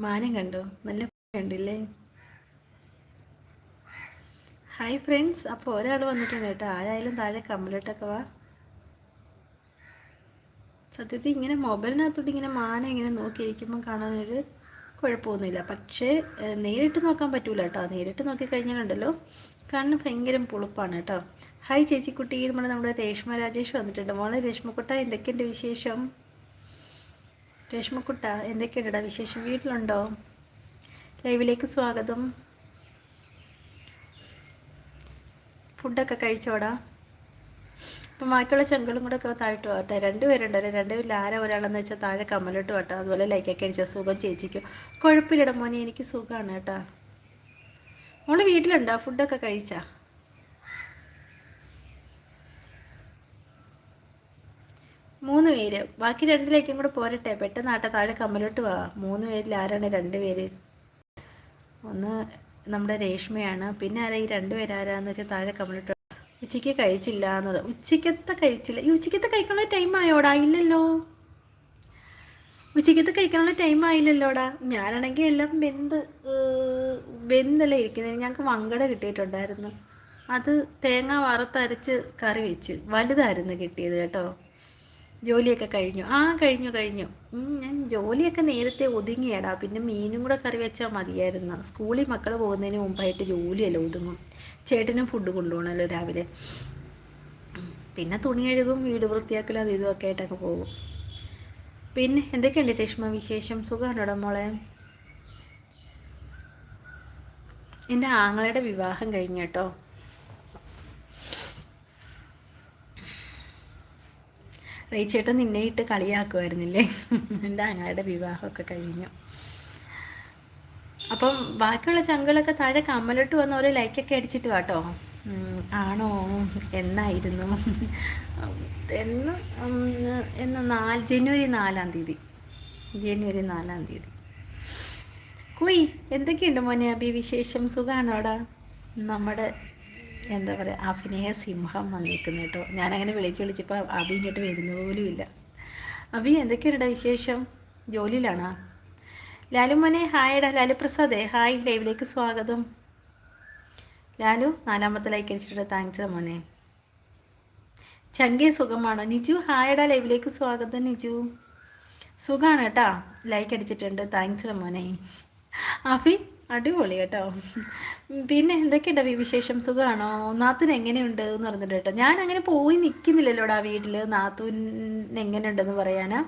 മാനം കണ്ടോ? നല്ല കണ്ടില്ലേ? ഹായ് ഫ്രണ്ട്സ് അപ്പോൾ ഒരാൾ വന്നിട്ടുണ്ട് കേട്ടോ. ആരായാലും താഴെ കമ്പലിട്ടൊക്കെ വാ. സത്യത്തിൽ ഇങ്ങനെ മൊബൈലിനകത്തോട്ട് ഇങ്ങനെ മാനം ഇങ്ങനെ നോക്കിയിരിക്കുമ്പോൾ കാണാനൊരു കുഴപ്പമൊന്നുമില്ല. പക്ഷേ നേരിട്ട് നോക്കാൻ പറ്റൂല കേട്ടോ. നേരിട്ട് നോക്കിക്കഴിഞ്ഞാലുണ്ടല്ലോ കണ്ണ് ഭയങ്കര പുളുപ്പാണ് കേട്ടോ. ഹായ് ചേച്ചിക്കുട്ടി നമ്മുടെ നമ്മുടെ രേഷ്മ രാജേഷ് വന്നിട്ടുണ്ട്. മോളെ രേഷ്മക്കുട്ട എന്തൊക്കെയുണ്ട് വിശേഷം? രേഷ്മക്കുട്ട എന്തൊക്കെയുണ്ടടാ വിശേഷം? വീട്ടിലുണ്ടോ? ലൈവിലേക്ക് സ്വാഗതം. ഫുഡൊക്കെ കഴിച്ചോടാ? അപ്പം ബാക്കിയുള്ള ചെങ്കളും കൂടെ ഒക്കെ താഴ്ത്തു പോകട്ടെ. രണ്ടുപേരുണ്ടല്ലോ രണ്ടുപേരിൽ ആരാ ഒരാളെന്ന് വെച്ചാൽ താഴെ കമ്മലിട്ട് കേട്ടോ അതുപോലെ ലൈക്കൊക്കെ അടിച്ചാൽ സുഖം ചേച്ചിക്കും. കുഴപ്പമില്ലട മോനെ എനിക്ക് സുഖമാണ് കേട്ടോ. മോൾ വീട്ടിലുണ്ടോ? ഫുഡൊക്കെ കഴിച്ചാ? മൂന്ന് പേര്. ബാക്കി രണ്ടിലേക്കും കൂടെ പോരട്ടെ. പെട്ടെന്ന് ആട്ടെ താഴെ കമ്മലോട്ട് വാ. മൂന്ന് പേരിൽ ആരാണ് രണ്ട് പേര്? ഒന്ന് നമ്മുടെ രേഷ്മയാണ്. പിന്നെ ആരാ? ഈ രണ്ട് പേര് ആരാന്ന് വെച്ചാൽ താഴെ കമ്മലോട്ട്. ഉച്ചയ്ക്ക് കഴിച്ചില്ല എന്നത്. ഉച്ചയ്ക്കത്തെ കഴിച്ചില്ല. ഈ ഉച്ചയ്ക്കത്തെ കഴിക്കാനുള്ള ടൈം ആയോടാ? ഇല്ലല്ലോ. ഉച്ചയ്ക്കത്തെ കഴിക്കാനുള്ള ടൈം ആയില്ലല്ലോടാ? ഞാനാണെങ്കിൽ എല്ലാം വെന്ത് വെന്തല്ലേ ഇരിക്കുന്നത് ഞങ്ങൾക്ക് വങ്കട കിട്ടിയിട്ടുണ്ടായിരുന്നു. അത് തേങ്ങ വറുത്തരച്ച് കറി വെച്ച്. വലുതായിരുന്നു കിട്ടിയത് കേട്ടോ. ജോലിയൊക്കെ കഴിഞ്ഞു. ആ കഴിഞ്ഞു കഴിഞ്ഞു. ഞാൻ ജോലിയൊക്കെ നേരത്തെ ഒതുങ്ങിയടാ. പിന്നെ മീനും കൂടെ കറി വെച്ചാൽ മതിയായിരുന്നു. സ്കൂളിൽ മക്കൾ പോകുന്നതിന് മുമ്പായിട്ട് ജോലിയല്ല ഒതുങ്ങും. ചേട്ടനും ഫുഡ് കൊണ്ടുപോകണമല്ലോ രാവിലെ. പിന്നെ തുണി കഴുകും വീട് വൃത്തിയാക്കലും അത് ഇതുമൊക്കെ ആയിട്ടൊക്കെ പോകും. പിന്നെ എന്തൊക്കെയുണ്ട് രേഷ്മ വിശേഷം? സുഖമാണോടാ മോളെ? എന്റെ ആങ്ങളുടെ വിവാഹം കഴിഞ്ഞു കേട്ടോ. റേച്ചേട്ടൻ നിന്നെ ഇട്ട് കളിയാക്കുമായിരുന്നില്ലേ എന്റെ അങ്ങളുടെ വിവാഹമൊക്കെ കഴിഞ്ഞു. അപ്പം ബാക്കിയുള്ള ചങ്കളൊക്കെ താഴെ കമ്മലിട്ട് വന്ന് ഓരോ ലൈക്കൊക്കെ അടിച്ചിട്ട് വാട്ടോ ആണോ? എന്നായിരുന്നു? എന്ന് എന്ന് നാല് ജനുവരി നാലാം തീയതി. ജനുവരി നാലാം തീയതി. കുയ് എന്തൊക്കെയുണ്ട് മോനെ അഭി വിശേഷം? സുഖമാണോടാ നമ്മുടെ എന്താ പറയുക അഭിനയ സിംഹം വന്നിരിക്കുന്നു കേട്ടോ. ഞാനങ്ങനെ വിളിച്ച് വിളിച്ചപ്പോൾ അഭി ഇങ്ങോട്ട് വരുന്ന ഇല്ല. അഭി എന്തൊക്കെയാണ് വിശേഷം? ജോലിയിലാണോ? ലാലു മോനെ ഹായടാ ലാലു പ്രസാദേ ഹായ് ലൈവിലേക്ക് സ്വാഗതം. ലാലു നാലാമത്തെ ലൈക്ക് അടിച്ചിട്ട് താങ്ക്സ് മോനെ. ചങ്കേ സുഖമാണോ? നിജു ഹായടാ ലൈവിലേക്ക് സ്വാഗതം നിജു. സുഖമാണ് കേട്ടോ. ലൈക്ക് അടിച്ചിട്ടുണ്ട്. താങ്ക്സ് മോനെ. ആഫി അടിപൊളി കേട്ടോ. പിന്നെ എന്തൊക്കെയുണ്ട് വിശേഷം? സുഖമാണോ നാത്തൂന് എങ്ങനെയുണ്ട് എന്ന് പറഞ്ഞിട്ട് കേട്ടോ. ഞാൻ അങ്ങനെ പോയി നിൽക്കുന്നില്ലല്ലോടാ വീട്ടിൽ നാത്തൂൻ എങ്ങനെയുണ്ടെന്ന് പറയാനാ.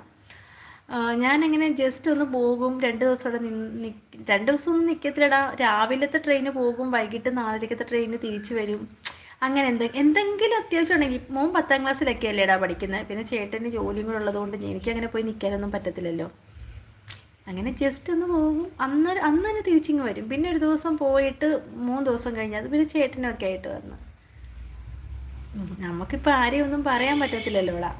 ഞാനങ്ങനെ ജസ്റ്റ് ഒന്ന് പോകും. രണ്ട് ദിവസം അവിടെ നിന്ന് രണ്ട് ദിവസം ഒന്നും നിൽക്കത്തില്ലടാ രാവിലത്തെ ട്രെയിന് പോകും. വൈകിട്ട് നാലരക്കത്തെ ട്രെയിന് തിരിച്ചു വരും. അങ്ങനെ എന്തെ എന്തെങ്കിലും അത്യാവശ്യം ഉണ്ടെങ്കിൽ മോൻ പത്താം ക്ലാസ്സിലൊക്കെ അല്ലേടാ പഠിക്കുന്നത് പിന്നെ ചേട്ടന് ജോലിയും കൂടെ ഉള്ളതുകൊണ്ട് എനിക്കങ്ങനെ പോയി നിൽക്കാനൊന്നും പറ്റത്തില്ലല്ലോ. അങ്ങനെ ജസ്റ്റ് ഒന്ന് പോകും. അന്ന് അന്ന് തന്നെ തിരിച്ചിങ്ങ് വരും. പിന്നെ ഒരു ദിവസം പോയിട്ട് മൂന്ന് ദിവസം കഴിഞ്ഞ് അത് പിന്നെ ചേട്ടനൊക്കെ ആയിട്ട് വന്ന്. നമുക്കിപ്പോൾ ആരെയും ഒന്നും പറയാൻ പറ്റത്തില്ലല്ലോ ഇവിടെ.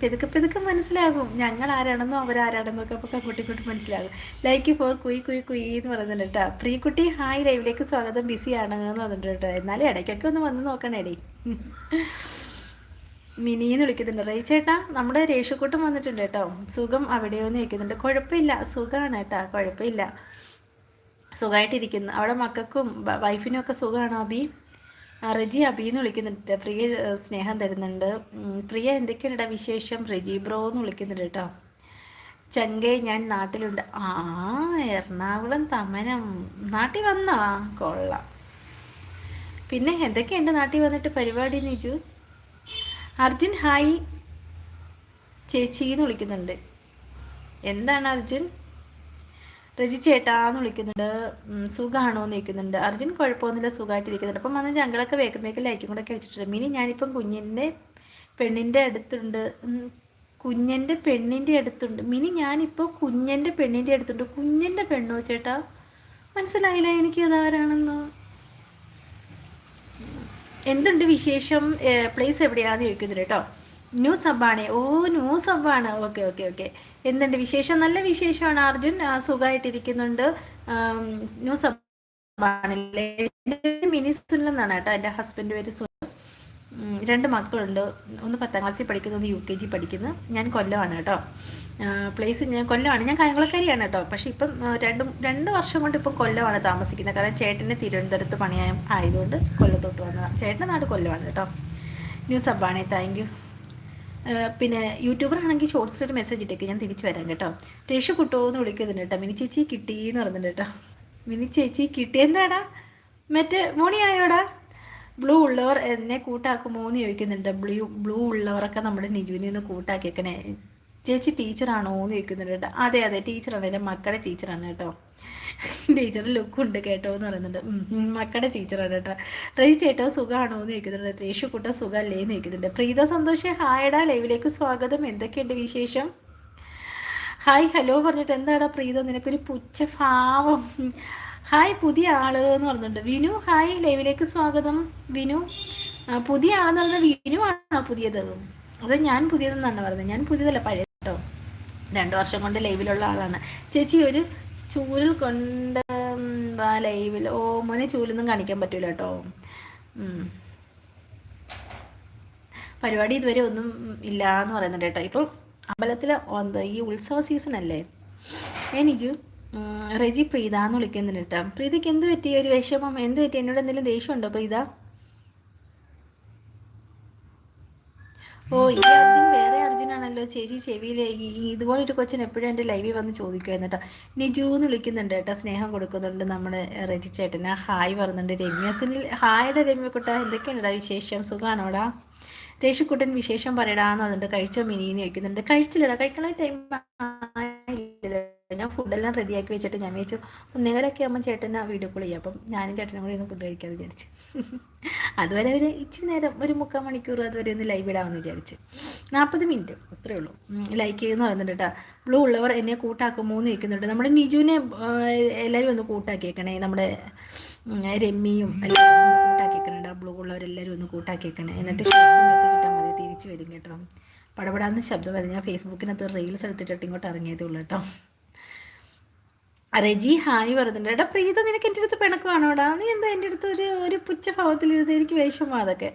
പെതുക്കെ പെതുക്കെ മനസ്സിലാകും. ഞങ്ങൾ ആരാണെന്നോ അവരാരാണെന്നോ ഒക്കെ അപ്പോൾ കുട്ടിക്കുട്ടി മനസ്സിലാകും. ലൈക്ക് ഫോർ കുയി കുയി കുയി എന്ന് പറയുന്നുണ്ട് കേട്ടോ. പ്രീക്കുട്ടി ഹായ് ലൈവിലേക്ക് സ്വാഗതം. ബിസിയാണ് എന്ന് പറഞ്ഞിട്ട് കേട്ടോ. എന്നാലും ഇടയ്ക്കൊക്കെ ഒന്ന് വന്ന് നോക്കണേടി. മിനിന്ന് വിളിക്കുന്നുണ്ട്. റേ ചേട്ടാ നമ്മുടെ രേഷക്കൂട്ടം വന്നിട്ടുണ്ട് കേട്ടോ. സുഖം അവിടെയോന്ന് ചോദിക്കുന്നുണ്ട്. കുഴപ്പമില്ല. സുഖമാണ് കേട്ടാ. കുഴപ്പമില്ല. സുഖമായിട്ടിരിക്കുന്നു അവിടെ മക്കൾക്കും വൈഫിനും ഒക്കെ സുഖമാണോ അബി? റജി അബി എന്ന് വിളിക്കുന്നുണ്ട് പ്രിയ സ്നേഹം തരുന്നുണ്ട്. പ്രിയ എന്തൊക്കെയാണ് വിശേഷം? റെജി ബ്രോ എന്ന് വിളിക്കുന്നുണ്ട് കേട്ടോ. ചങ്കേ ഞാൻ നാട്ടിലുണ്ട്. ആ എറണാകുളം തമനം. നാട്ടിൽ വന്നാ? കൊള്ളാം. പിന്നെ എന്തൊക്കെയുണ്ട് നാട്ടിൽ വന്നിട്ട് പരിപാടി നിജു? അർജുൻ ഹായ്. ചേച്ചി എന്ന് വിളിക്കുന്നുണ്ട്. എന്താണ് അർജുൻ? രജി ചേട്ടാന്ന് വിളിക്കുന്നുണ്ട്. സുഖമാണോ എന്ന് ചോദിക്കുന്നുണ്ട്. അർജുൻ കുഴപ്പമൊന്നുമില്ല സുഖമായിട്ടിരിക്കുന്നുണ്ട് അപ്പം വന്ന് ഞങ്ങളൊക്കെ വേഗം വേഗം ലൈക്കും കൂടെ ഒക്കെ അടിച്ചിട്ടുണ്ട് മിനി ഞാനിപ്പം കുഞ്ഞിന്റെ പെണ്ണിന്റെ അടുത്തുണ്ട്. കുഞ്ഞന്റെ പെണ്ണിന്റെ അടുത്തുണ്ട്. മിനി ഞാനിപ്പോൾ കുഞ്ഞന്റെ പെണ്ണിന്റെ അടുത്തുണ്ട്. കുഞ്ഞന്റെ പെണ്ണോ ചേട്ടാ? മനസ്സിലായില്ല എനിക്ക് അതാരാണെന്ന് എന്തുണ്ട് വിശേഷം? പ്ലേസ് എവിടെയാന്ന് ചോദിക്കുന്നത് കേട്ടോ. ന്യൂ സബ്ബാണേ. ഓ ന്യൂ സബ്ബാണ്. Okay okay okay. എന്തുണ്ട് വിശേഷം? നല്ല വിശേഷമാണ് അർജുൻ. സുഖമായിട്ടിരിക്കുന്നുണ്ട്. ന്യൂ സബ്ബാണല്ലേ എന്നാണ് കേട്ടോ. എന്റെ ഹസ്ബൻഡ് പേര് രണ്ട് മക്കളുണ്ട്. ഒന്ന് പത്താം ക്ലാസ്സിൽ പഠിക്കുന്നു ഒന്ന് യു കെ ജി പഠിക്കുന്നു. ഞാൻ കൊല്ലമാണ് കേട്ടോ. പ്ലേസ് ഞാൻ കൊല്ലമാണ്. ഞാൻ കായംകുളക്കാരിയാണ് കേട്ടോ. പക്ഷേ ഇപ്പം രണ്ടും രണ്ട് വർഷം കൊണ്ട് ഇപ്പം കൊല്ലമാണ് താമസിക്കുന്നത്. കാരണം ചേട്ടന് തിരുവനന്തപുരത്ത് പണിയാൻ ആയതുകൊണ്ട് കൊല്ലത്തോട്ട് വന്നതാണ് ചേട്ടന്റെ നാട് കൊല്ലമാണ് കേട്ടോ. ന്യൂസ് അബ്ബാണേ താങ്ക് യു പിന്നെ യൂട്യൂബർ ആണെങ്കിൽ ഷോർട്സിൽ ഒരു മെസ്സേജ് ഇട്ടേക്ക്. ഞാൻ തിരിച്ചു വരാം കേട്ടോ. രേഷു കുട്ടോ എന്ന് വിളിക്കുന്നുണ്ട് കേട്ടോ. മിനി ചേച്ചി കിട്ടി എന്ന് പറയുന്നുണ്ട് കേട്ടോ. മിനി ചേച്ചി കിട്ടി എന്താടാ മറ്റേ മോണിയായോടാ? ബ്ലൂ ഉള്ളവർ എന്നെ കൂട്ടാക്കുമോ എന്ന് ചോദിക്കുന്നുണ്ട്. ബ്ലൂ ബ്ലൂ ഉള്ളവരൊക്കെ നമ്മുടെ നിജുവിനെ ഒന്ന് കൂട്ടാക്കിയേക്കണേ. ചേച്ചി ടീച്ചറാണോ എന്ന് ചോദിക്കുന്നുണ്ട് അതെ അതെ ടീച്ചറാണ്. എന്റെ മക്കളുടെ ടീച്ചറാണ് കേട്ടോ. ടീച്ചറുടെ ലുക്കുണ്ട് കേട്ടോ എന്ന് പറയുന്നുണ്ട്. മക്കളുടെ ടീച്ചറാണ് കേട്ടോ. റേജി ചേട്ടോ സുഖമാണോ എന്ന് ചോദിക്കുന്നുണ്ട്. രേഷു കുട്ട സുഖമല്ലേ എന്ന് ചോദിക്കുന്നുണ്ട്. പ്രീത സന്തോഷ് ഹായടാ ലൈവിലേക്ക് സ്വാഗതം. എന്തൊക്കെയുണ്ട് വിശേഷം? ഹായ് ഹലോ പറഞ്ഞിട്ട് എന്താടാ പ്രീത? നിനക്കൊരു പുച്ഛ ഭാവം ഹായ് പുതിയ ആൾ എന്ന് പറഞ്ഞിട്ടുണ്ട്. വിനു ഹായ് ലൈവിലേക്ക് സ്വാഗതം. വിനു പുതിയ ആളെന്ന് പറയുന്നത് വിനു ആണോ പുതിയത്. അത് ഞാൻ പുതിയതെന്നാണ് പറയുന്നത്. ഞാൻ പുതിയതല്ല പഴയ കേട്ടോ. രണ്ട് വർഷം കൊണ്ട് ലൈവിലുള്ള ആളാണ്. ചേച്ചി ഒരു ചൂരൽ കൊണ്ട് ലൈവിൽ ഓ മോനെ ചൂലൊന്നും കാണിക്കാൻ പറ്റൂല കേട്ടോ. പരിപാടി ഇതുവരെ ഒന്നും ഇല്ല എന്ന് പറയുന്നുണ്ട് കേട്ടോ. ഇപ്പോൾ അമ്പലത്തിൽ ഈ ഉത്സവ സീസൺ അല്ലേ? ഏ നിജു? റെജി പ്രീത എന്ന് വിളിക്കുന്നുണ്ട് കേട്ടോ. പ്രീതയ്ക്ക് എന്ത് പറ്റി? ഒരു വിഷമം. എന്ത് പറ്റി? എന്നോട് എന്തെങ്കിലും ദേഷ്യമുണ്ടോ പ്രീത? ഓ ഈ അർജുൻ വേറെ അർജുനാണല്ലോ. ചേച്ചി ചെവിയിൽ ഇതുപോലെ ഒരു കൊച്ചൻ എപ്പോഴും എന്റെ ലൈവിൽ വന്ന് ചോദിക്കുമായിരുന്നു കേട്ടോ. നിജു എന്ന് വിളിക്കുന്നുണ്ട് കേട്ടോ. സ്നേഹം കൊടുക്കുന്നുണ്ട് നമ്മുടെ റെജി ചേട്ടന് ഹായ് പറയുന്നുണ്ട് രമ്യ. സുനിൽ ഹായുടെ രമ്യക്കുട്ട. എന്തൊക്കെയുണ്ടോ വിശേഷം? സുഖമാണോടാ രേഷിക്കുട്ടൻ വിശേഷം പറയടാന്ന് പറഞ്ഞിട്ട് കഴിച്ചോ മിനിന്ന് ചോദിക്കുന്നുണ്ട്. കഴിച്ചില്ലടാ. കഴിക്കണ ടൈം ഞാൻ ഫുഡെല്ലാം റെഡിയാക്കി വെച്ചിട്ട് ഞാൻ വിചാരിച്ചു ഒന്നേകാലൊക്കെ ആകുമ്പോൾ ചേട്ടൻ ആ വീഡിയോ കോൾ ചെയ്യാം. അപ്പം ഞാനും ചേട്ടനും കൂടി ഒന്ന് ഫുഡ് കഴിക്കാൻ വിചാരിച്ചു. അതുവരെ ഒരു ഇച്ചിരി നേരം ഒരു മുക്കാൽ മണിക്കൂർ അതുവരെ ഒന്ന് ലൈവ് ഇടാമെന്ന് വിചാരിച്ച്. നാൽപ്പത് മിനിറ്റ് അത്രേ ഉള്ളൂ. ലൈക്ക് ചെയ്യുന്ന പറയുന്നുണ്ട് കേട്ടോ ബ്ലൂ ഉള്ളവർ എന്നെ കൂട്ടാക്കുമോ എന്ന് ചോദിക്കുന്നുണ്ട് നമ്മുടെ നിജുവിനെ എല്ലാവരും ഒന്ന് കൂട്ടാക്കിയേക്കണേ. നമ്മുടെ രമ്മിയും കൂട്ടാക്കിയേക്കണേ ബ്ലൂ ഉള്ളവരെല്ലാവരും ഒന്ന് കൂട്ടാക്കിയേക്കണേ. എന്നിട്ട് മെസ്സേജ് മതി. തിരിച്ച് വരും കേട്ടോ. പടപടാന്ന് ശബ്ദം വരും. ഞാൻ ഫേസ്ബുക്കിനകത്ത് റീൽസ് എടുത്തിട്ടിട്ട് ഇങ്ങോട്ട് ഇറങ്ങിയതേ ഉള്ളൂ കേട്ടോ റെജി ഹായ് പറഞ്ഞിട്ടുണ്ട്. എടാ പ്രീത നിനക്ക് എന്റെ അടുത്ത് പിണക്കമാണോടാ? നീ എന്താ എന്റെ അടുത്ത് ഒരു ഒരു പുച്ച ഭാവത്തിലിരുന്ന് എനിക്ക് വിഷമം അതൊക്കെ.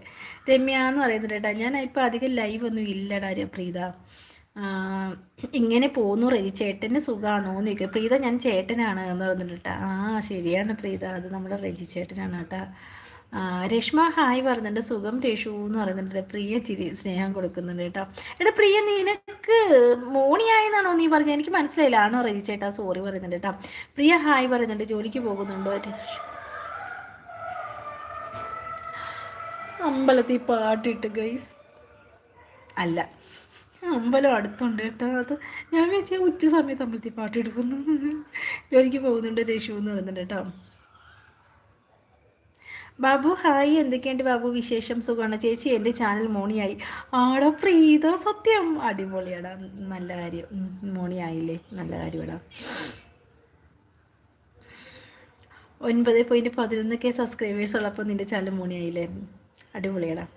രമ്യ എന്ന് പറയുന്നുണ്ട് കേട്ടാ ഞാൻ ഇപ്പോൾ അധികം ലൈവ് ഒന്നും ഇല്ലടാ പ്രീത. ഇങ്ങനെ പോന്നു റെജി. ചേട്ടന് സുഖമാണോ എന്ന് ചോദിക്കുക പ്രീത ഞാൻ ചേട്ടനാണ് എന്ന് പറഞ്ഞിട്ട് ആ ശരിയാണ് പ്രീത. അത് നമ്മുടെ റെജി ചേട്ടനാണ് കേട്ടാ. ആ, രശ്മ ഹായ് പറയുന്നുണ്ട് സുഖം രേഷു എന്ന് പറയുന്നുണ്ട്. പ്രിയ ചിരി സ്നേഹം കൊടുക്കുന്നുണ്ട് കേട്ടോ. എടാ പ്രിയ നിനക്ക് മോണിയായെന്നാണോ നീ പറഞ്ഞത്? എനിക്ക് മനസ്സിലായില്ല. ആണോ റജി ചേട്ടാ? സോറി പറയുന്നുണ്ട് കേട്ടോ. പ്രിയ ഹായ് പറയുന്നുണ്ട്. ജോലിക്ക് പോകുന്നുണ്ടോ? അമ്പലത്തിൽ പാട്ടിട്ട് ഗൈസ് അല്ല. അമ്പലം അടുത്തുണ്ട് കേട്ടോ. അത് ഞാൻ വെച്ചാൽ ഉച്ച സമയത്ത് അമ്പലത്തിൽ പാട്ടെടുക്കുന്നു ജോലിക്ക് പോകുന്നുണ്ട് രേഷു എന്ന് പറയുന്നുണ്ട് കേട്ടോ. ബാബു ഹായ് എന്തൊക്കെയുണ്ട് ബാബു വിശേഷം? സുഖമാണ്. ചേച്ചി എന്റെ ചാനൽ മോണിയായി. ആടോ പ്രീത സത്യം. അടിപൊളിയാടാ. നല്ല കാര്യം. മോണിയായില്ലേ? നല്ല കാര്യമാടാ. ഒൻപത് പോയിന്റ് പതിനൊന്ന് കെ സബ്സ്ക്രൈബേഴ്സ് ഉള്ളപ്പോൾ നിന്റെ ചാനൽ മോണിയായില്ലേ? അടിപൊളിയാടാ.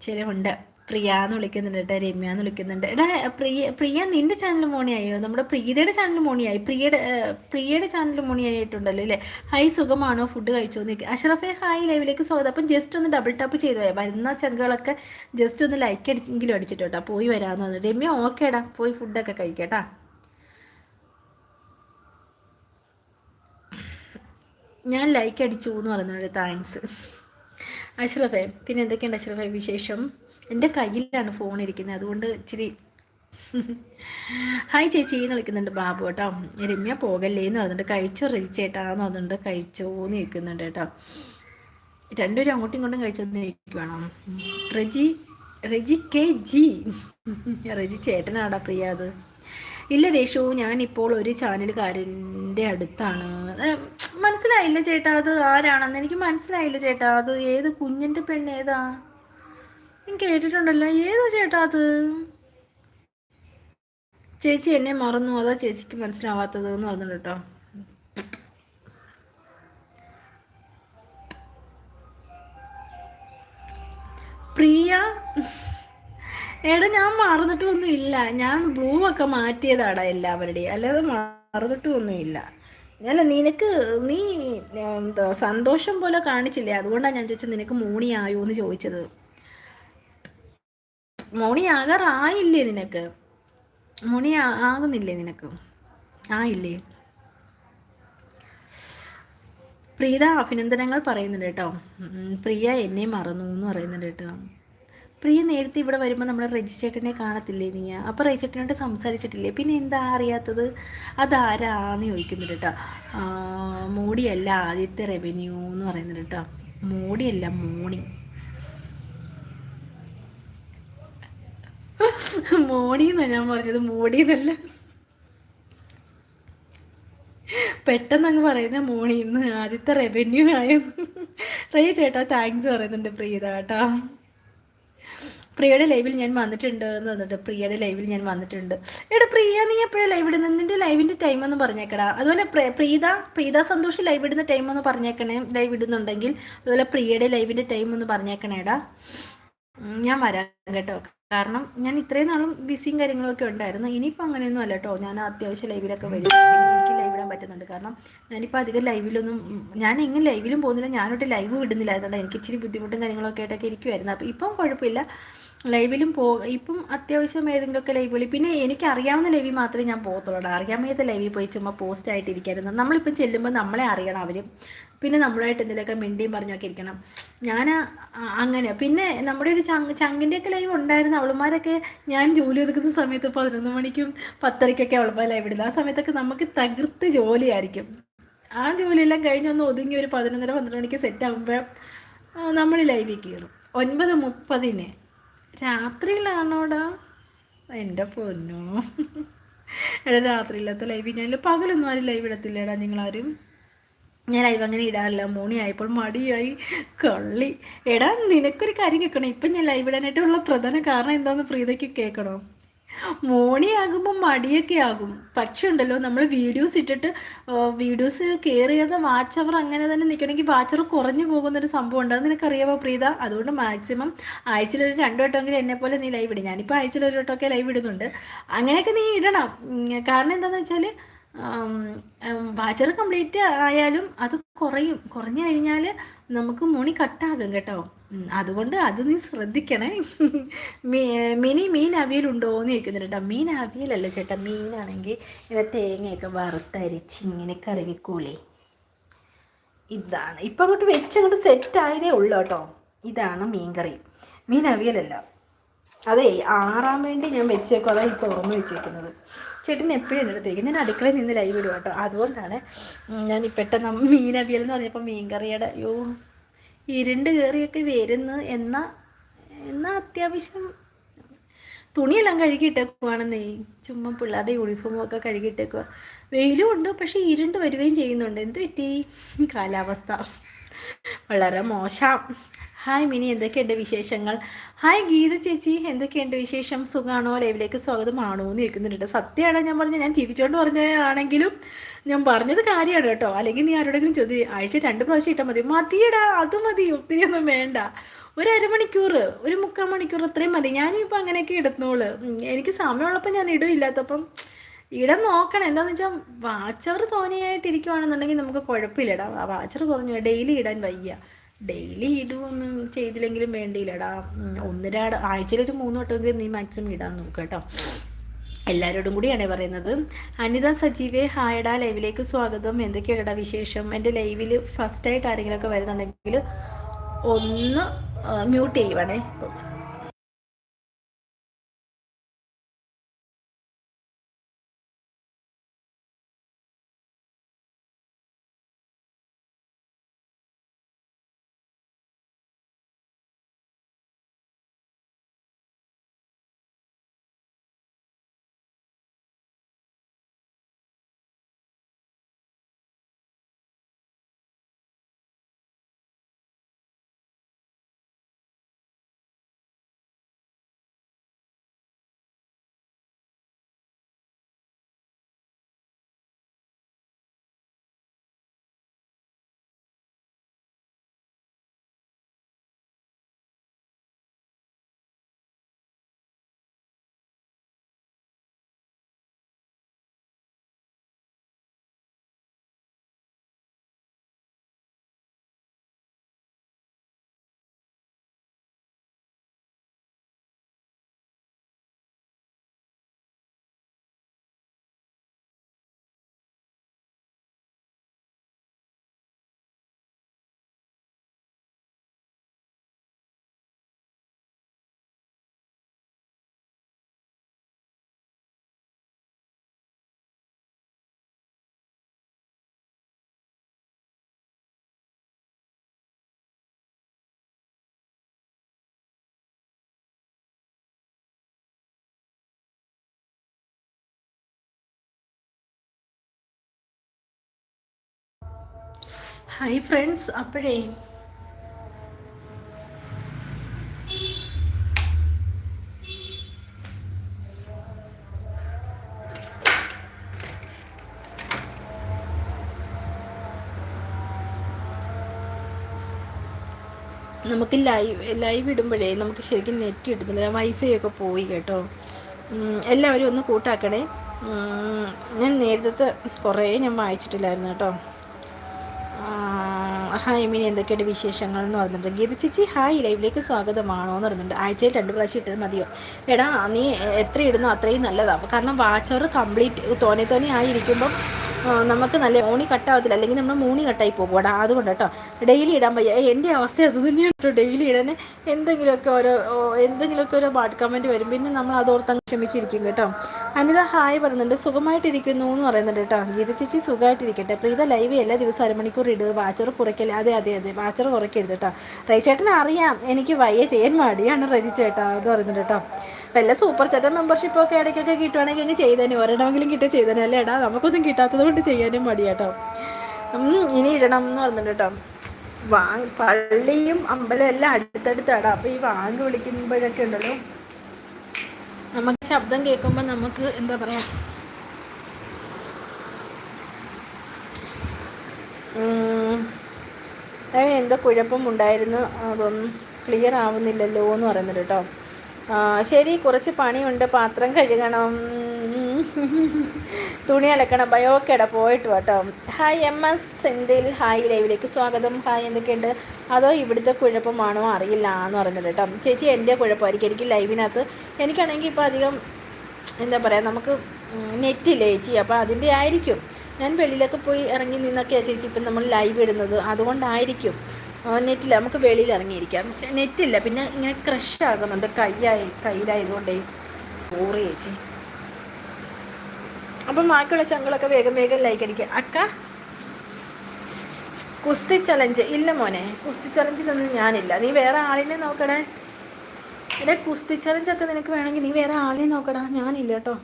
ചിലവുണ്ട് പ്രിയ എന്ന് വിളിക്കുന്നുണ്ട് കേട്ടോ രമ്യ എന്ന് വിളിക്കുന്നുണ്ട്. എടാ പ്രിയ പ്രിയ നിന്റെ ചാനൽ മോണിയായോ? നമ്മുടെ പ്രീതയുടെ ചാനൽ മോണിയായി. പ്രിയയുടെ പ്രിയയുടെ ചാനൽ മോണിയായിട്ടുണ്ടല്ലോ അല്ലേ? ഹായ് സുഖമാണോ? ഫുഡ് കഴിച്ചോ? എന്ന് അഷറഫെ ഹായ് ലൈവിലേക്ക് സ്വാഗതം. അപ്പം ജസ്റ്റ് ഒന്ന് ഡബിൾ ടാപ്പ് ചെയ്തു? പോയാൽ വരുന്ന ചങ്കുകളൊക്കെ ജസ്റ്റ് ഒന്ന് ലൈക്ക് അടിച്ചെങ്കിലും അടിച്ചിട്ട് കേട്ടോ പോയി വരാമെന്ന് പറഞ്ഞു. രമ്യ ഓക്കേടാ പോയി ഫുഡൊക്കെ കഴിക്കട്ടാ ഞാൻ ലൈക്ക് അടിച്ചു എന്ന് പറയുന്നുണ്ട് താങ്ക്സ് അഷ്റഫേ പിന്നെ എന്തൊക്കെയുണ്ട് അഷ്റഫേ വിശേഷം? എന്റെ കയ്യിലാണ് ഫോൺ ഇരിക്കുന്നത്. അതുകൊണ്ട് ഇച്ചിരി ഹായ് ചേച്ചി എന്ന് വിളിക്കുന്നുണ്ട് ബാബു കേട്ടോ. രമ്യ പോകല്ലേ എന്ന് പറഞ്ഞിട്ട് കഴിച്ചോ എന്ന് പറഞ്ഞിട്ട് കഴിച്ചോ എന്ന് ചോദിക്കുന്നുണ്ട് കേട്ടോ. രണ്ടുപേരും അങ്ങോട്ടും ഇങ്ങോട്ടും കഴിച്ചോന്ന് ചോദിക്കുവാണോ? Reji Reji K G. Reji ചേട്ടനാടാ പ്രിയ അത്? ഇല്ല രേഷു ഞാനിപ്പോൾ ഒരു ചാനലുകാരന്റെ അടുത്താണ്. മനസ്സിലായില്ല ചേട്ടാ അത് ആരാണെന്ന് എനിക്ക് മനസ്സിലായില്ല ചേട്ടാ അത് ഏത് കുഞ്ഞിന്റെ പെണ്ണ് ഏതാ? ഞാൻ കേട്ടിട്ടുണ്ടല്ലോ ഏതാ ചേട്ടാ അത്? ചേച്ചി എന്നെ മറന്നു അതാ ചേച്ചിക്ക് മനസ്സിലാവാത്തത് എന്ന് പറഞ്ഞു കേട്ടോ. പ്രിയ? എടാ ഞാൻ മറന്നിട്ടൊന്നും ഇല്ല ഞാൻ ബ്ലൂ ഒക്കെ മാറ്റിയതാടാ എല്ലാവരുടെയും. അല്ലാതെ മറന്നിട്ടൊന്നും ഇല്ല അല്ല നിനക്ക് നീ എന്താ സന്തോഷം പോലെ കാണിച്ചില്ലേ? അതുകൊണ്ടാണ് ഞാൻ ചോദിച്ചത് നിനക്ക് മോണി ആയോ എന്ന് ചോദിച്ചത്. മോണിയാകാറായില്ലേ നിനക്ക്? മോണി ആകുന്നില്ലേ നിനക്ക്? ആയില്ലേ? പ്രീത അഭിനന്ദനങ്ങൾ പറയുന്നുണ്ട് കേട്ടോ. പ്രിയ എന്നെ മറന്നു എന്ന് പറയുന്നുണ്ട് കേട്ടോ. പ്രിയ നേരത്തെ ഇവിടെ വരുമ്പോൾ നമ്മൾ രജിസ്റ്റേട്ടനെ കാണത്തില്ലേ നീ? അപ്പോൾ രജിസ്റ്റേട്ടനോട് സംസാരിച്ചിട്ടില്ലേ? പിന്നെ എന്താ അറിയാത്തത്? അതാരാന്ന് ചോദിക്കുന്നുണ്ട് കേട്ടോ. മോഡിയല്ല ആദ്യത്തെ റവന്യൂ എന്ന് പറയുന്നുണ്ട് കേട്ടോ. മോഡിയല്ല മോണി. മോണി എന്നാണ് ഞാൻ പറഞ്ഞത്? മോഡി എന്നല്ല. പെട്ടെന്ന് അങ്ങ് പറയുന്ന മോണി ഇന്ന് ആദ്യത്തെ റവന്യൂ ആയ റേ ചേട്ടാ താങ്ക്സ് പറയുന്നുണ്ട് പ്രീത കേട്ടോ. പ്രിയയുടെ ലൈവിൽ ഞാൻ വന്നിട്ടുണ്ട് എന്ന് പറഞ്ഞിട്ട് പ്രിയയുടെ ലൈവിൽ ഞാൻ വന്നിട്ടുണ്ട്. എടാ പ്രിയ നീ എപ്പോഴും ലൈവ് ഇടുന്നത് നിന്റെ ലൈവിന്റെ ടൈം ഒന്ന് പറഞ്ഞേക്കടാ. അതുപോലെ പ്രീത പ്രീത സന്തോഷ് ലൈവ് ഇടുന്ന ടൈം ഒന്ന് പറഞ്ഞേക്കണേ ലൈവ് ഇടുന്നുണ്ടെങ്കിൽ. അതുപോലെ പ്രിയയുടെ ലൈവിന്റെ ടൈം ഒന്ന് പറഞ്ഞേക്കണേടാ ഞാൻ വരാം കേട്ടോ. കാരണം ഞാൻ ഇത്രയും നാളും ബിസിയും കാര്യങ്ങളൊക്കെ ഉണ്ടായിരുന്നു. ഇനിയിപ്പോൾ അങ്ങനെയൊന്നും അല്ല കേട്ടോ. ഞാൻ അത്യാവശ്യം ലൈവിലൊക്കെ വരും. ലൈവ് ഇടാൻ പറ്റുന്നുണ്ട്. കാരണം ഞാനിപ്പോൾ അധികം ലൈവിലൊന്നും ഞാൻ എങ്ങനെ ലൈവിലും പോകുന്നില്ല. ഞാനോട്ട് ലൈവ് വിടുന്നില്ല അതുകൊണ്ട് എനിക്ക് ഇച്ചിരി ബുദ്ധിമുട്ടും കാര്യങ്ങളൊക്കെ ആയിട്ടൊക്കെ ഇരിക്കുമായിരുന്നു അപ്പോൾ ഇപ്പം കുഴപ്പമില്ല. ലൈവിലും പോ ഇപ്പം അത്യാവശ്യം ഏതെങ്കിലുമൊക്കെ ലൈവുകളിൽ പിന്നെ എനിക്ക് അറിയാവുന്ന ലൈവിൽ മാത്രമേ ഞാൻ പോകത്തുള്ളൂ. അറിയാമേത്ത ലൈവിൽ പോയി ചുമ്മാ പോസ്റ്റ് ആയിട്ടിരിക്കായിരുന്നു നമ്മളിപ്പം ചെല്ലുമ്പോൾ നമ്മളെ അറിയണം അവർ പിന്നെ നമ്മളായിട്ട് എന്തെങ്കിലുമൊക്കെ മിണ്ടിയും പറഞ്ഞൊക്കെ ഇരിക്കണം. ഞാൻ അങ്ങനെ പിന്നെ നമ്മുടെ ഒരു ചങ് ചങ്കിന്റെയൊക്കെ ലൈവ് ഉണ്ടായിരുന്ന. അവളുമാരൊക്കെ ഞാൻ ജോലി ഒതുക്കുന്ന സമയത്ത് പതിനൊന്ന് മണിക്കും പത്തരയ്ക്കൊക്കെ അവളുമാർ ലൈവ് ഇടുന്നത്. ആ സമയത്തൊക്കെ നമുക്ക് തകർത്ത് ജോലിയായിരിക്കും. ആ ജോലിയെല്ലാം കഴിഞ്ഞ് ഒന്ന് ഒതുങ്ങി ഒരു പതിനൊന്നര പന്ത്രണ്ട് മണിക്ക് സെറ്റ് ആകുമ്പോൾ നമ്മൾ ലൈവിൽ കയറും ഒൻപത് മുപ്പതിന്. രാത്രിയിലാണോടാ? എന്റെ പൊന്നോ. എടാ രാത്രിയില്ലാത്ത ലൈവ് ഞാൻ പകലൊന്നും ആരും ലൈവ് ഇടത്തില്ലേടാ നിങ്ങളാരും? ഞാൻ ലൈവ് അങ്ങനെ ഇടാറില്ല. മോണി ആയപ്പോൾ മടിയായി. കള്ളി. എടാ നിനക്കൊരു കാര്യം കേൾക്കണം. ഇപ്പം ഞാൻ ലൈവ് ഇടാനായിട്ടുള്ള പ്രധാന കാരണം എന്താണെന്ന് പ്രീതയ്ക്ക് കേൾക്കണോ. മോണിയാകുമ്പോൾ മടിയൊക്കെ ആകും. പക്ഷെ ഉണ്ടല്ലോ നമ്മൾ വീഡിയോസ് ഇട്ടിട്ട് വീഡിയോസ് കയറിയത് വാച്ച് അവർ അങ്ങനെ തന്നെ നിൽക്കണമെങ്കിൽ വാച്ച് അവർ കുറഞ്ഞു പോകുന്നൊരു സംഭവം ഉണ്ട്. അത് നിനക്കറിയാമോ പ്രീത? അതുകൊണ്ട് മാക്സിമം ആഴ്ചയിലൊരു രണ്ടു വട്ടമെങ്കിലും എന്നെ പോലെ നീ ലൈവ് ഇടും. ഞാനിപ്പോൾ ആഴ്ചയിലൊരു വട്ടമൊക്കെ ലൈവ് ഇടുന്നുണ്ട്. അങ്ങനെയൊക്കെ നീ ഇടണം. കാരണം എന്താണെന്ന് വെച്ചാൽ വാച്ചർ കംപ്ലീറ്റ് ആയാലും അത് കുറയും. കുറഞ്ഞു കഴിഞ്ഞാൽ നമുക്ക് മുണി കട്ടാകും കേട്ടോ. അതുകൊണ്ട് അത് നീ ശ്രദ്ധിക്കണേ. മിനി മീൻ അവിയലുണ്ടോ എന്ന് ചോദിക്കുന്നുണ്ട് കേട്ടോ. മീൻ അവിയലല്ല ചേട്ടാ? മീനാണെങ്കിൽ ഇങ്ങനെ തേങ്ങയൊക്കെ വറുത്തരിച്ച് ഇങ്ങനെ കറിവിക്കൂലേ. ഇതാണ്. ഇപ്പം അങ്ങോട്ട് വെച്ചങ്ങോട്ട് സെറ്റ് ആയതേ ഉള്ളൂ കേട്ടോ. ഇതാണ് മീൻ കറി മീൻ അവിയലല്ല. അതെ ആറാൻ വേണ്ടി ഞാൻ വെച്ചേക്കും. അതാ ഈ തുറന്ന് വെച്ചേക്കുന്നത്. ചേട്ടൻ എപ്പോഴും എന്റെ അടുത്തേക്ക് ഞാൻ അടുക്കളയിൽ നിന്ന് ലൈവ് ഇടുക കേട്ടോ. അതുകൊണ്ടാണ് ഞാൻ പെട്ടെന്ന് മീൻ അവിയൽ എന്ന് പറഞ്ഞപ്പോൾ മീൻകറിയുടെ യോ ഇരുണ്ട് കയറിയൊക്കെ വരുന്നു എന്ന എന്നാ അത്യാവശ്യം തുണിയെല്ലാം കഴുകിയിട്ടേക്കുവാണെന്നേ. ചുമ്മാ പിള്ളേരുടെ യൂണിഫോമും ഒക്കെ കഴുകിയിട്ടേക്കുക വെയിലും ഉണ്ട് പക്ഷേ ഇരുണ്ട് വരികയും ചെയ്യുന്നുണ്ട്. എന്ത് പറ്റി? കാലാവസ്ഥ. വളരെ മോശം. ഹായ് മിനി. എന്തൊക്കെയുണ്ട് വിശേഷങ്ങൾ? ഹായ് ഗീത ചേച്ചി. എന്തൊക്കെയുണ്ട് വിശേഷം? സുഖമാണോ ലൈവിലേക്ക് സ്വാഗതമാണോ എന്ന് ചോദിക്കുന്നുണ്ട്. സത്യമാണ് ഞാൻ പറഞ്ഞത്. ഞാൻ ചിരിച്ചോണ്ട് പറഞ്ഞാണെങ്കിലും ഞാൻ പറഞ്ഞത് കാര്യമാണ് കേട്ടോ. അല്ലെങ്കിൽ നീ ആരോടെങ്കിലും ചോദ്യം ആഴ്ച രണ്ട് പ്രാവശ്യം ഇട്ടാൽ മതി. മതിയടാ. അത് മതി. ഒത്തിരി ഒന്നും വേണ്ട. ഒരു അരമണിക്കൂർ ഒരു മുക്കാൽ മണിക്കൂർ അത്രയും മതി. ഞാനിപ്പോൾ അങ്ങനെയൊക്കെ ഇടുന്നോൾ. എനിക്ക് സമയമുള്ളപ്പോൾ ഞാൻ ഇടും. ഇല്ലാത്തപ്പം ഇടം നോക്കണം. എന്താണെന്ന് വെച്ചാൽ വാച്ചർ തോനെയായിട്ടിരിക്കുവാണെന്നുണ്ടെങ്കിൽ നമുക്ക് കുഴപ്പമില്ലടാ. വാച്ചർ കുറഞ്ഞു. ഡെയിലി ഇടാൻ വയ്യ. ഡെയിലി ഇടുവൊന്നും ചെയ്തില്ലെങ്കിലും വേണ്ടിയില്ലടാ. ഒന്നര ആഴ്ചയിലൊരു മൂന്ന് വട്ടമെങ്കിലും നീ മാക്സിമം ഇടാൻ നോക്കുക കേട്ടോ. എല്ലാവരോടും കൂടിയാണ് പറയുന്നത്. അനിത സജീവെ ഹായടാ ലൈവിലേക്ക് സ്വാഗതം. എന്തൊക്കെയാടാ വിശേഷം? എന്റെ ലൈവിൽ ഫസ്റ്റായിട്ട് ആരെങ്കിലുമൊക്കെ വരുന്നുണ്ടെങ്കിൽ ഒന്ന് മ്യൂട്ട് ചെയ്യുവാണേ. ഹായ് ഫ്രണ്ട്സ് അപ്പോഴേ. നമുക്ക് ലൈവ് ലൈവ് ഇടുമ്പോഴേ നമുക്ക് ശരിക്കും നെറ്റ് കിട്ടുന്നില്ല. വൈഫൈ ഒക്കെ പോയി കേട്ടോ. എല്ലാവരും ഒന്ന് കൂട്ടാക്കണേ. ഞാൻ നേരത്തെ കുറേ ഞാൻ വായിച്ചിട്ടില്ലായിരുന്നു കേട്ടോ. ഹായ് മിനി എന്തൊക്കെയുണ്ട് വിശേഷങ്ങൾ എന്ന് പറഞ്ഞിട്ടുണ്ട് ഗീത ചേച്ചി ഹായ് ലൈവിലേക്ക് സ്വാഗതമാണോ എന്ന് പറഞ്ഞിട്ടുണ്ട് ആഴ്ചയിൽ രണ്ട് പ്രാവശ്യം ഇട്ടത് മതിയോ? എടാ നീ എത്ര ഇടുന്നോ അത്രയും നല്ലതാണ് കാരണം വാച്ചർ കംപ്ലീറ്റ് തോനെ തോനെ ആയിരിക്കുമ്പം നമുക്ക് നല്ല മൂണി കട്ടാവത്തില്ല അല്ലെങ്കിൽ നമ്മൾ മൂണി കട്ടായി പോകും. എടാ അതുകൊണ്ട് കേട്ടോ. ഡെയിലി ഇടാൻ വയ്യ. എന്റെ അവസ്ഥ അത് തന്നെയാണ് കേട്ടോ. ഡെയിലി ഇടാൻ എന്തെങ്കിലുമൊക്കെ ഓരോ എന്തെങ്കിലുമൊക്കെ ഓരോ ബാഡ് കമന്റ് വരും. പിന്നെ നമ്മൾ അതോർത്തങ്ങ് ക്ഷമിച്ചിരിക്കും കേട്ടോ. അനിത ഹായ് പറയുന്നുണ്ട് സുഖമായിട്ടിരിക്കുന്നു എന്ന് പറയുന്നുണ്ട് കേട്ടോ. ഗീത ചേച്ചി സുഖമായിട്ടിരിക്കട്ടെ. പ്രീത ലൈവ് എല്ലാ ദിവസവും അരമണിക്കൂർ ഇടുക വാച്ചർ കുറയ്ക്കല്ലേ അതെ അതെ അതെ. വാച്ചർ കുറയ്ക്കരുത് കേട്ടോ. റൈച്ചേട്ടൻ അറിയാം. എനിക്ക് വയ്യ ചെയ്യാൻ മടിയാണ് റജിച്ചേട്ടാ എന്ന് പറയുന്നുണ്ട് കേട്ടോ. വല്ല സൂപ്പർ ചേട്ടൻ മെമ്പർഷിപ്പ് ഒക്കെ ഇടയ്ക്കൊക്കെ കിട്ടുവാണെങ്കിൽ അങ്ങ് ചെയ്തേനെ. ഒരെണ്ണമെങ്കിലും കിട്ടുക ചെയ്തേനെ. അല്ലേ എടാ നമുക്കൊന്നും കിട്ടാത്തത് കൊണ്ട് ചെയ്യാനും മടിയാട്ടോ ഇനി ഇടണം എന്ന് പറഞ്ഞിട്ട് കേട്ടോ. വാ പള്ളിയും അമ്പലം എല്ലാം അടുത്തടുത്താണ് അപ്പോൾ ഈ വാങ്ങി വിളിക്കുമ്പോഴൊക്കെ ഉണ്ടല്ലോ. നമുക്ക് ശബ്ദം കേൾക്കുമ്പോൾ നമുക്ക് എന്താ പറയാ? എന്തോ കുഴപ്പമുണ്ടായിരുന്നു അതൊന്നും ക്ലിയർ ആവുന്നില്ലല്ലോ എന്ന് പറയുന്നുണ്ട് കേട്ടോ. ശരി കുറച്ച് പണിയുണ്ട്. പാത്രം കഴുകണം. തുണി അലക്കണം ബയോക്കേടാ പോയിട്ട് കേട്ടോ hi M S Senthil. Hi ലൈവിലേക്ക് സ്വാഗതം. ഹായ് എന്തൊക്കെയുണ്ട്? അതോ ഇവിടുത്തെ കുഴപ്പമാണോ? അറിയില്ല എന്ന് പറയുന്നത് കേട്ടോ. ചേച്ചി എന്റെ കുഴപ്പമായിരിക്കും. എനിക്ക് ലൈവിനകത്ത് എനിക്കാണെങ്കിൽ ഇപ്പോൾ അധികം എന്താ പറയുക നമുക്ക് നെറ്റില്ലേ ചേച്ചി? അപ്പോൾ അതിന്റെ ആയിരിക്കും. ഞാൻ വെളിയിലൊക്കെ പോയി ഇറങ്ങി നിന്നൊക്കെയാണ് ചേച്ചി ഇപ്പം നമ്മൾ ലൈവ് ഇടുന്നത്. അതുകൊണ്ടായിരിക്കും. നെറ്റില്ല നമുക്ക് വെളിയിൽ ഇറങ്ങിയിരിക്കാം. നെറ്റില്ല പിന്നെ ഇങ്ങനെ ക്രഷ് ആകുന്നുണ്ട് കൈയായി കയ്യിലായതുകൊണ്ടേ. സോറി ചേച്ചി. അപ്പം ബാക്കിയുള്ള ചങ്കളൊക്കെ വേഗം വേഗം ലൈക്ക് അടിക്കുക. അക്ക കുസ്തി ചലഞ്ച് ഇല്ല മോനെ കുസ്തി ചലഞ്ചിലൊന്നും ഞാനില്ല. നീ വേറെ ആളിനെ നോക്കണേ എടേ കുസ്തി ചലഞ്ചൊക്കെ നിനക്ക് വേണമെങ്കിൽ നീ വേറെ ആളിനെ നോക്കടാ. ഞാനില്ല കേട്ടോ.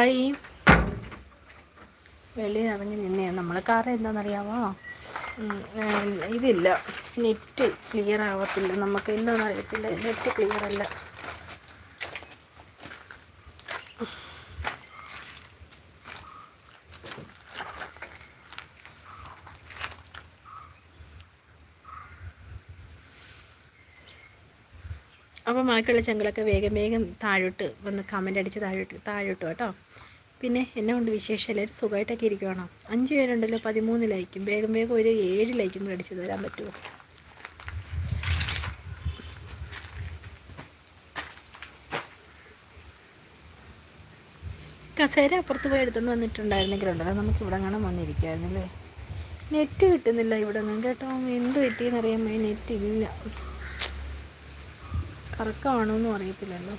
ഹായ് വെളിയിൽ ഇറങ്ങി നിന്നേ. നമ്മളെ കാർ എന്താണെന്നറിയാമോ ഇതില്ല. നെറ്റ് ക്ലിയർ ആവത്തില്ല. നമുക്ക് എന്താണെന്ന് അറിയത്തില്ല നെറ്റ് ക്ലിയർ അല്ല. അപ്പോൾ ബാക്കിയുള്ള ചെങ്കളൊക്കെ വേഗം വേഗം താഴോട്ട് വന്ന് കമന്റ് അടിച്ച് താഴോട്ട് താഴോട്ട് കേട്ടോ പിന്നെ എന്നെ കൊണ്ട് വിശേഷം എല്ലാവരും സുഖമായിട്ടൊക്കെ ഇരിക്കുവാണോ? അഞ്ച് പേരുണ്ടല്ലോ ലൈക്കും വേഗം വേഗം ഒരു ഏഴ് ലൈക്കും കൂടി അടിച്ച് തരാൻ പറ്റുമോ? കസേര അപ്പുറത്ത് പോയി എടുത്തുകൊണ്ട് വന്നിട്ടുണ്ടായിരുന്നെങ്കിലുണ്ടല്ലോ നമുക്ക് ഇവിടെ അങ്ങനെ വന്നിരിക്കുമായിരുന്നല്ലേ നെറ്റ് കിട്ടുന്നില്ല ഇവിടെ നിന്ന് കേട്ടോ. എന്ത് കിട്ടിയെന്നറിയാൻ നെറ്റ് ഇല്ല. കറക്കമാണോ എന്നും അറിയത്തില്ലല്ലോ.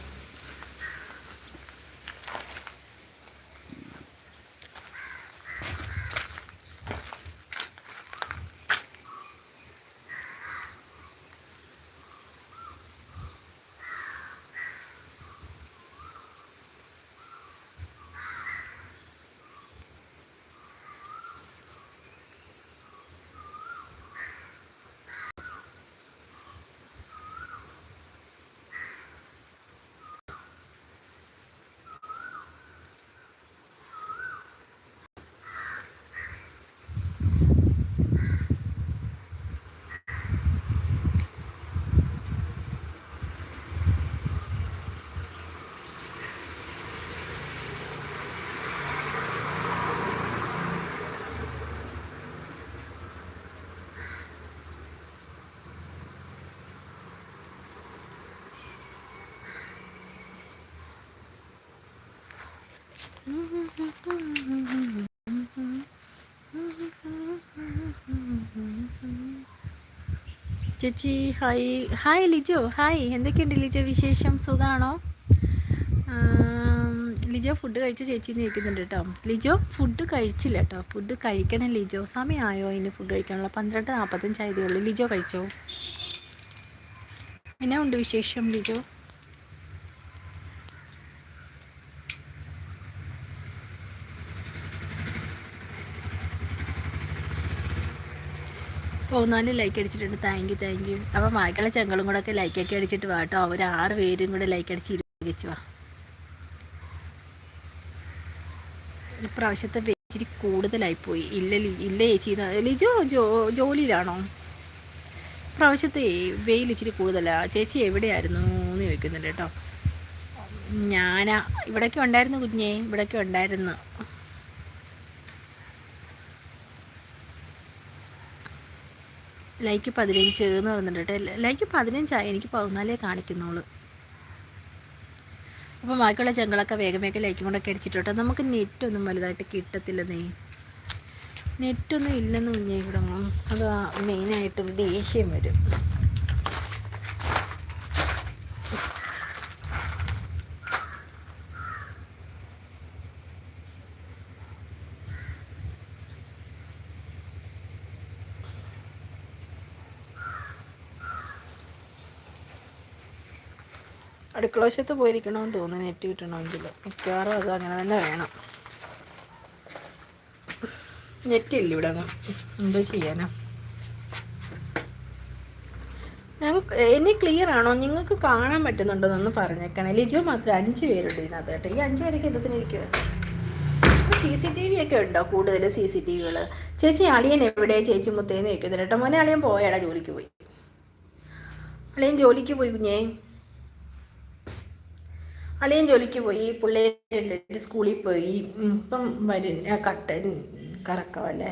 ചേച്ചി ഹായ് ഹായ് ലിജോ. ഹായ് എന്തൊക്കെയുണ്ട് ലിജോ വിശേഷം? സുഖമാണോ ലിജോ ഫുഡ് കഴിച്ച ചേച്ചി നിൽക്കുന്നുണ്ട് കേട്ടോ ലിജോ ഫുഡ് കഴിച്ചില്ല കേട്ടോ ഫുഡ് കഴിക്കണം ലിജോ. സമയമായോ ഇനി ഫുഡ് കഴിക്കാനുള്ള? പന്ത്രണ്ട് നാൽപ്പത്തഞ്ചായതേ ഉള്ളൂ. ലിജോ കഴിച്ചോ? എന്നാ ഉണ്ട് വിശേഷം ലിജോ? പതിനാല് ലൈക്ക് അടിച്ചിട്ടുണ്ട്. താങ്ക് യു താങ്ക് യു അപ്പോൾ ബാക്കിയുള്ള ചെങ്ങളും കൂടെ ഒക്കെ ലൈക്കൊക്കെ അടിച്ചിട്ട് വാട്ടോ അവർ ആറ് പേരും കൂടെ ലൈക്ക് അടിച്ച് ഇരുപത് വാ. ഇപ്രാവശ്യത്തെ ഇച്ചിരി കൂടുതലായിപ്പോയി ഇല്ല ഇല്ല ചേച്ചി ലിജോ ജോ ജോലിയിലാണോ? പ്രാവശ്യത്തെ വെയിൽ ഇച്ചിരി കൂടുതലാണ് ചേച്ചി എവിടെയായിരുന്നു എന്ന് ചോദിക്കുന്നുണ്ട് കേട്ടോ. ഞാനാ ഇവിടെയൊക്കെ ഉണ്ടായിരുന്നു കുഞ്ഞേ ഇവിടെയൊക്കെ ഉണ്ടായിരുന്നു. ലൈക്ക് പതിനഞ്ച് എന്ന് പറഞ്ഞിട്ട് ലൈക്ക് പതിനഞ്ചായി. എനിക്ക് പതിനാലേ കാണിക്കുന്നുള്ളൂ. അപ്പോൾ ബാക്കിയുള്ള ചെങ്കളൊക്കെ വേഗം വേഗം ലൈക്കും കൊണ്ടൊക്കെ അടിച്ചിട്ടോട്ടെ നമുക്ക് നെറ്റൊന്നും വലുതായിട്ട് കിട്ടത്തില്ലെന്നേ. നെറ്റൊന്നും ഇല്ലെന്ന് കുഞ്ഞേ ഇവിടെ. അത് മെയിനായിട്ടും ദേഷ്യം വരും. അടുക്കള വശത്ത് പോയിരിക്കണമെന്ന് തോന്നുന്നു നെറ്റ് കിട്ടണമെങ്കിൽ. മിക്കവാറും അത് അങ്ങനെ തന്നെ വേണം. നെറ്റില്ല ഇവിടെ എന്താ ചെയ്യാനോ? ഞങ്ങൾക്ക് എന്നെ ക്ലിയർ ആണോ? നിങ്ങൾക്ക് കാണാൻ പറ്റുന്നുണ്ടോ എന്നൊന്ന് പറഞ്ഞേക്കണേ. ലിജോ മാത്രം അഞ്ച് പേരുണ്ട് ഇതിനകത്ത് കേട്ടോ. ഈ അഞ്ച് പേരൊക്കെ എന്തിനിരിക്കുക സി സി ടി വി ഒക്കെ ഉണ്ടോ കൂടുതൽ സി സി ടി വികൾ ചേച്ചി അളിയൻ എവിടെ ചേച്ചി മുത്തേന്ന് വെക്കുന്നില്ല കേട്ടോ. മോനെ അളിയൻ പോയാടാ ജോലിക്ക് പോയി. അളിയൻ ജോലിക്ക് പോയി കുഞ്ഞേ. അളിയൻ ജോലിക്ക് പോയി പിള്ളേർ സ്കൂളിൽ പോയി. ഇപ്പം വരും. കട്ടൻ കറക്കമല്ലേ